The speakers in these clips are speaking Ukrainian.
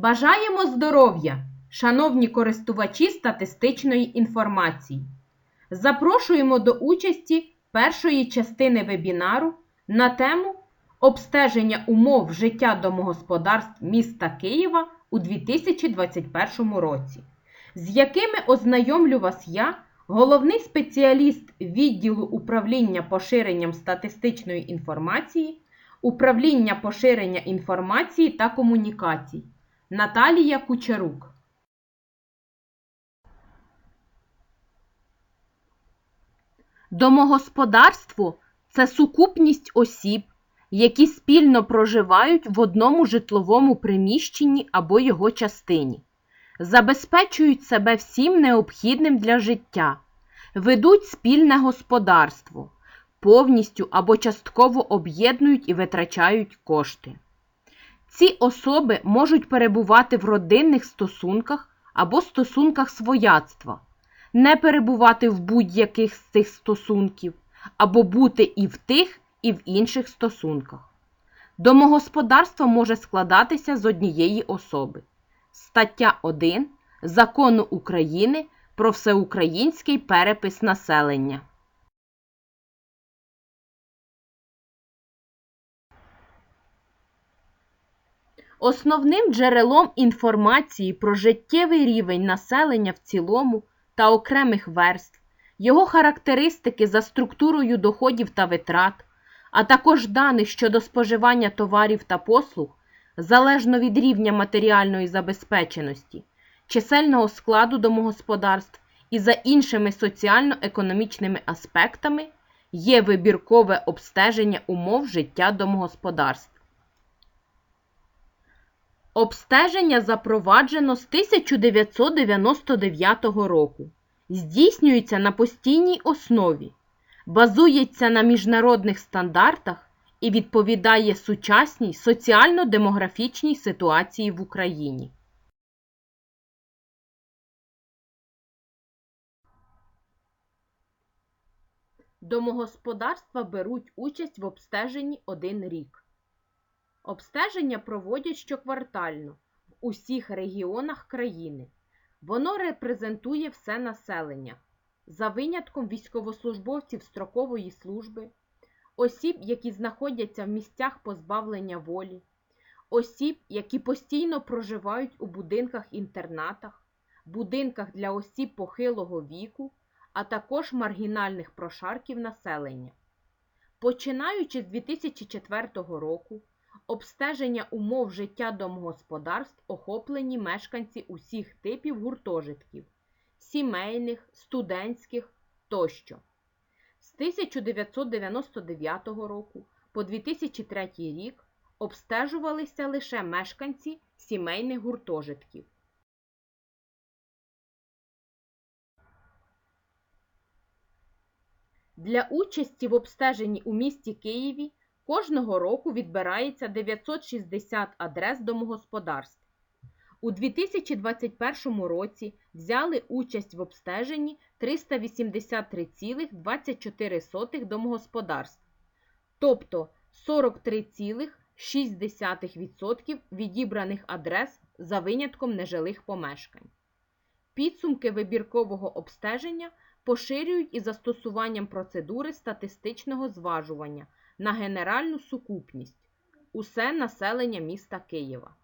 Бажаємо здоров'я, шановні користувачі статистичної інформації. Запрошуємо до участі першої частини вебінару на тему обстеження умов життя домогосподарств міста Києва у 2021 році, з якими ознайомлю вас я, головний спеціаліст відділу управління поширенням статистичної інформації, управління поширення інформації та комунікацій Наталія Кучерук. Домогосподарство це сукупність осіб, які спільно проживають в одному житловому приміщенні або його частині, забезпечують себе всім необхідним для життя, ведуть спільне господарство, повністю або частково об'єднують і витрачають кошти. Ці особи можуть перебувати в родинних стосунках або стосунках свояцтва, не перебувати в будь-яких з цих стосунків, або бути і в тих, і в інших стосунках. Домогосподарство може складатися з однієї особи. Стаття 1 Закону України про всеукраїнський перепис населення. Основним джерелом інформації про життєвий рівень населення в цілому та окремих верств, його характеристики за структурою доходів та витрат, а також даних щодо споживання товарів та послуг залежно від рівня матеріальної забезпеченості, чисельного складу домогосподарств і за іншими соціально-економічними аспектами, є вибіркове обстеження умов життя домогосподарств. Обстеження запроваджено з 1999 року. Здійснюється на постійній основі, базується на міжнародних стандартах і відповідає сучасній соціально-демографічній ситуації в Україні. Домогосподарства беруть участь в обстеженні один рік. Обстеження проводять щоквартально в усіх регіонах країни. Воно репрезентує все населення, за винятком військовослужбовців строкової служби, осіб, які знаходяться в місцях позбавлення волі, осіб, які постійно проживають у будинках-інтернатах, будинках для осіб похилого віку, а також маргінальних прошарків населення. Починаючи з 2004 року, обстеження умов життя домогосподарств охоплені мешканці усіх типів гуртожитків сімейних, студентських тощо. З 1999 року по 2003 рік обстежувалися лише мешканці сімейних гуртожитків. Для участі в обстеженні у місті Києві Кожного року відбирається 960 адрес домогосподарств. У 2021 році взяли участь в обстеженні 383,24 домогосподарств, тобто 43,6% відібраних адрес за винятком нежилих помешкань. Підсумки вибіркового обстеження поширюють із застосуванням процедури статистичного зважування на генеральну сукупність усе населення міста Києва.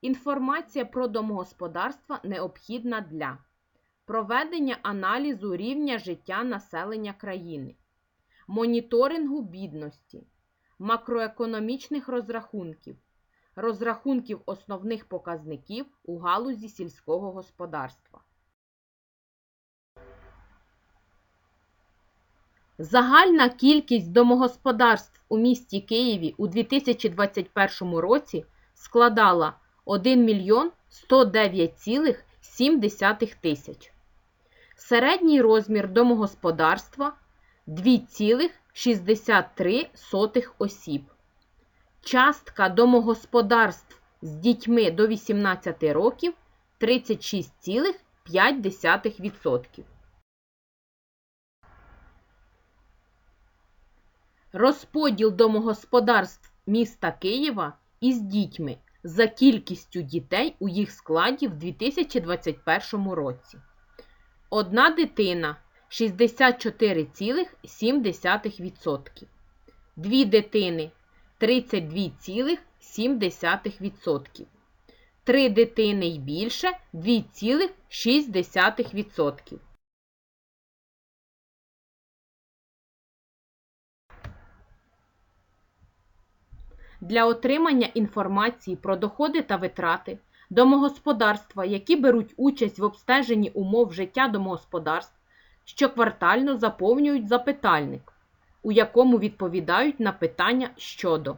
Інформація про домогосподарства необхідна для проведення аналізу рівня життя населення країни, моніторингу бідності, макроекономічних розрахунків, розрахунків основних показників у галузі сільського господарства. Загальна кількість домогосподарств у місті Києві у 2021 році складала 1 мільйон 109,7 тисяч. Середній розмір домогосподарства 2,63 осіб. Частка домогосподарств з дітьми до 18 років 36,5%. Розподіл домогосподарств міста Києва із дітьми за кількістю дітей у їх складі в 2021 році. Одна дитина 64,7%. Дві дитини 32,7%. Три дитини й більше 2,6%. Для отримання інформації про доходи та витрати домогосподарства, які беруть участь в обстеженні умов життя домогосподарств, щоквартально заповнюють запитальник, у якому відповідають на питання щодо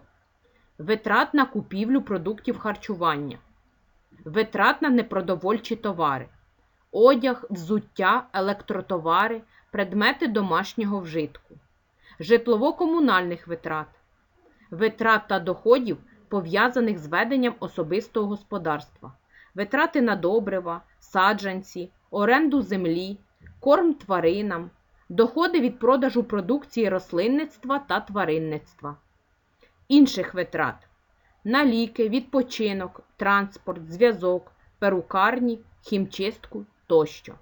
витрат на купівлю продуктів харчування, витрат на непродовольчі товари, одяг, взуття, електротовари, предмети домашнього вжитку, житлово-комунальних витрат, витрат та доходів, пов'язаних з веденням особистого господарства, витрати на добрива, саджанці, оренду землі, корм тваринам, доходи від продажу продукції рослинництва та тваринництва, інших витрат на ліки, відпочинок, транспорт, зв'язок, перукарні, хімчистку тощо,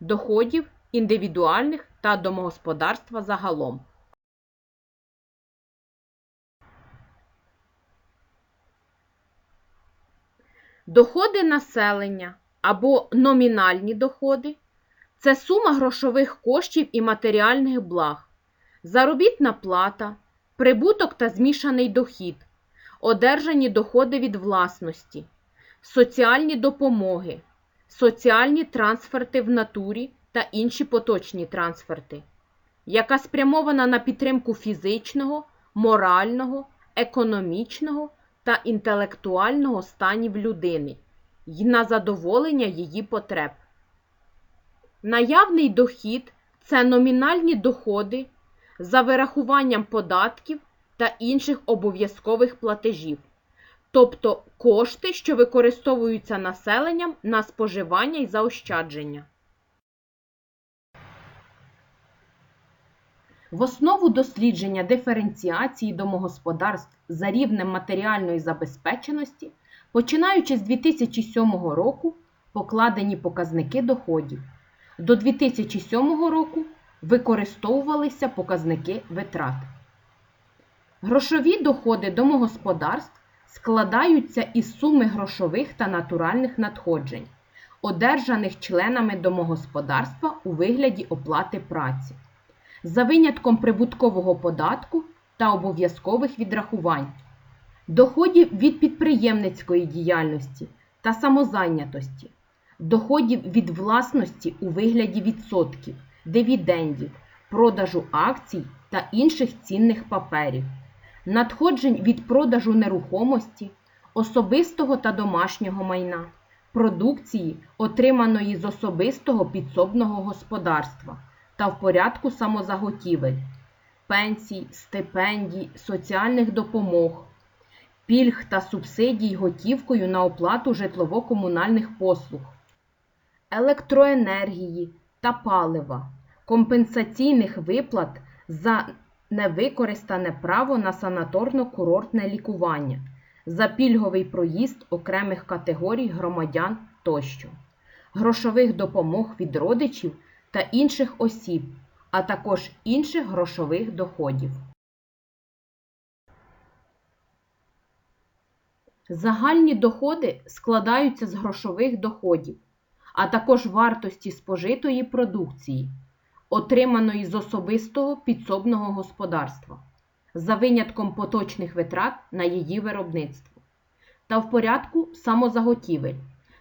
доходів індивідуальних та домогосподарства загалом. Доходи населення або номінальні доходи це сума грошових коштів і матеріальних благ, заробітна плата, прибуток та змішаний дохід, одержані доходи від власності, соціальні допомоги, соціальні трансферти в натурі та інші поточні трансферти, яка спрямована на підтримку фізичного, морального, економічного та інтелектуального станів людини й на задоволення її потреб. Наявний дохід це номінальні доходи за вирахуванням податків та інших обов'язкових платежів, тобто кошти, що використовуються населенням на споживання і заощадження. В основу дослідження диференціації домогосподарств за рівнем матеріальної забезпеченості, починаючи з 2007 року, покладені показники доходів. До 2007 року використовувалися показники витрат. Грошові доходи домогосподарств складаються із суми грошових та натуральних надходжень, одержаних членами домогосподарства у вигляді оплати праці за винятком прибуткового податку та обов'язкових відрахувань, доходів від підприємницької діяльності та самозайнятості, доходів від власності у вигляді відсотків, дивідендів, продажу акцій та інших цінних паперів, надходжень від продажу нерухомості, особистого та домашнього майна, продукції, отриманої з особистого підсобного господарства та в порядку самозаготівель, пенсій, стипендій, соціальних допомог, пільг та субсидій готівкою на оплату житлово-комунальних послуг, електроенергії та палива, компенсаційних виплат за невикористане право на санаторно-курортне лікування, за пільговий проїзд окремих категорій громадян тощо, грошових допомог від родичів та інших осіб, а також інших грошових доходів. Загальні доходи складаються з грошових доходів, а також вартості спожитої продукції, отриманої з особистого підсобного господарства, за винятком поточних витрат на її виробництво, та в порядку самозаготівель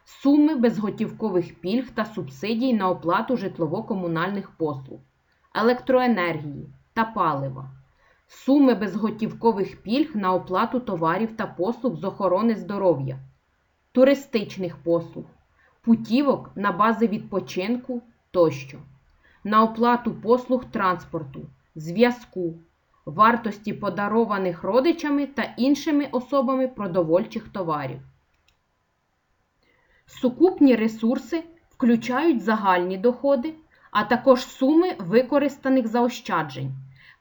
суми безготівкових пільг та субсидій на оплату житлово-комунальних послуг, електроенергії та палива, суми безготівкових пільг на оплату товарів та послуг з охорони здоров'я, туристичних послуг, путівок на бази відпочинку тощо, на оплату послуг транспорту, зв'язку, вартості подарованих родичами та іншими особами продовольчих товарів. Сукупні ресурси включають загальні доходи, а також суми використаних заощаджень,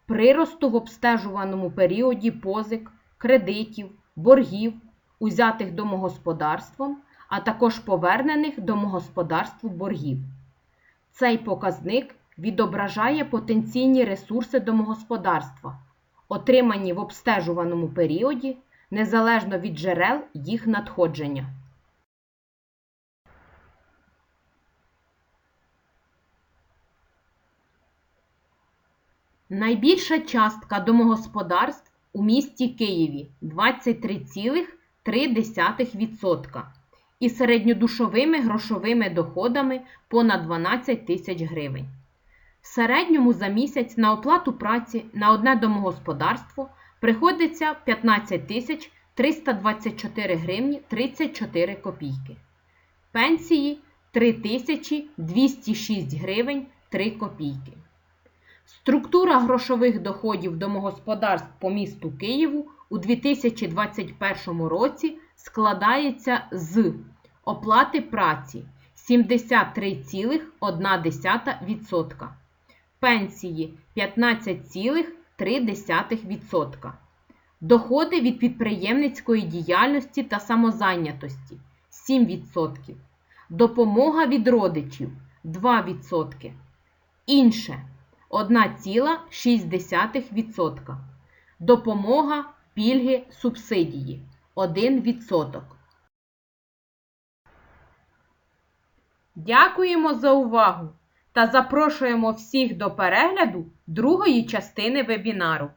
приросту в обстежуваному періоді позик, кредитів, боргів, узятих домогосподарством, а також повернених домогосподарству боргів. Цей показник відображає потенційні ресурси домогосподарства, отримані в обстежуваному періоді, незалежно від джерел їх надходження. Найбільша частка домогосподарств у місті Києві 23,3% і середньодушовими грошовими доходами понад 12 тисяч гривень. В середньому за місяць на оплату праці на одне домогосподарство приходиться 15 тисяч 324 гривні 34 копійки. Пенсії 3206 гривень 3 копійки. Структура грошових доходів домогосподарств по місту Києву у 2021 році складається з оплати праці 73,1%, пенсії 15,3%, доходи від підприємницької діяльності та самозайнятості 7%, допомога від родичів 2%, інше 1,6%. Допомога, пільги, субсидії 1%. Дякуємо за увагу та запрошуємо всіх до перегляду другої частини вебінару.